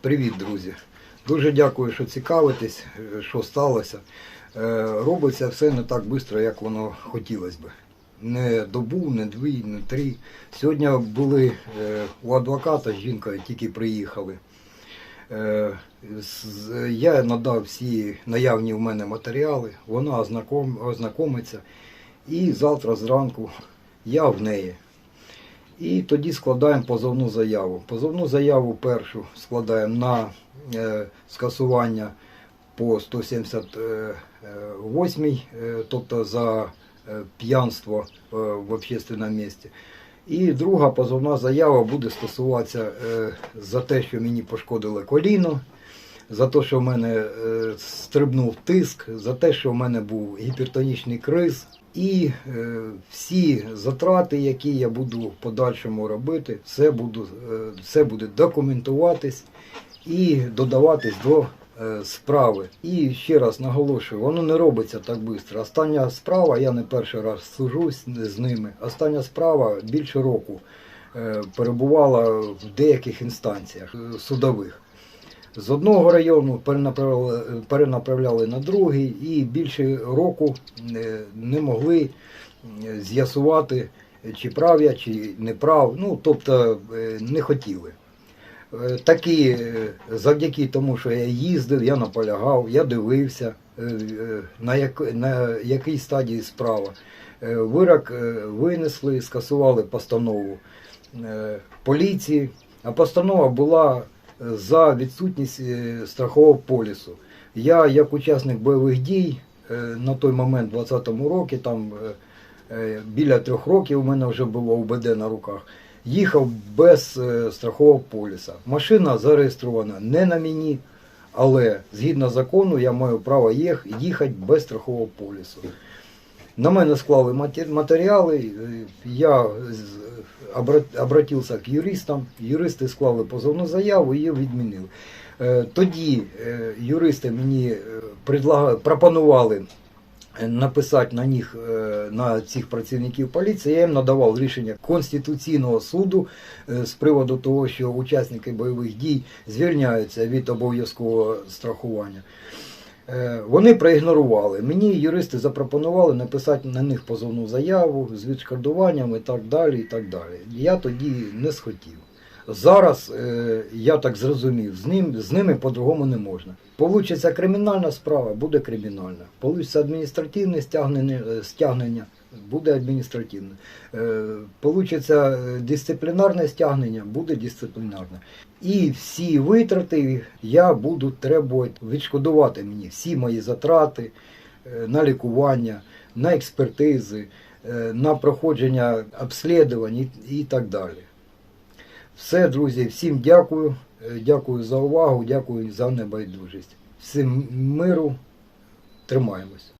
Привіт, друзі. Дуже дякую, що цікавитесь, що сталося. Е, Робиться все не так швидко, як воно хотілося б. Не добу, не дві, не три. Сьогодні були е, у адвоката з жінкою, тільки приїхали. Е, Я надав всі наявні в мене матеріали, вона ознаком, ознакомиться. І завтра зранку я в неї. І тоді складаємо позовну заяву. Позовну заяву першу складаємо на е, скасування по 178, е, тобто за е, п'янство в общественному місці. І друга позовна заява буде стосуватися за те, що мені пошкодили коліно, за те, що в мене е, стрибнув тиск, за те, що в мене був гіпертонічний криз. І е, всі затрати, які я буду в подальшому робити, все, буду, е, все буде документуватись і додаватись до е, справи. І ще раз наголошую, воно не робиться так швидко. Остання справа, я не перший раз сужусь з ними. Остання справа більше року е, перебувала в деяких інстанціях е, судових. З одного району перенаправляли, перенаправляли на другий і більше року е, не могли е, з'ясувати, чи прав я, чи не прав. Ну, тобто е, не хотіли. Такі, завдяки тому, що я їздив, я наполягав, я дивився, на, як, на якій стадії справа. Вирок винесли, скасували постанову поліції, а постанова була за відсутність е, страхового полісу. Я, як учасник бойових дій, е, на той момент, у 20-му році, там е, біля трьох років у мене вже було УБД на руках, їхав без страхового поліса. Машина зареєстрована не на мені, але згідно закону я маю право їх- їхати без страхового полісу. На мене склали матеріали, е, я обратився к юристам, юристи склали позовну заяву і її відмінили. Е, Тоді е, юристи мені пропонували написати на них, на цих працівників поліції, я їм надавав рішення Конституційного суду з приводу того, що учасники бойових дій звільняються від обов'язкового страхування. Е, Вони проігнорували. Мені юристи запропонували написати на них позовну заяву з відшкодуванням і так далі. і так далі. Я тоді не схотів. Зараз е, я так зрозумів, з, ним, з ними по-другому не можна. Получиться кримінальна справа, буде кримінальна. Получиться адміністративне стягнення, е, стягнення буде адміністративне. Е, Получиться дисциплінарне стягнення, буде дисциплінарне. І всі витрати я буду требувати відшкодувати мені всі мої затрати на лікування, на експертизи, на проходження обслідувань і так далі. Все, друзі, всім дякую. Е, Дякую за увагу, дякую за небайдужість. Всім миру, тримаємось.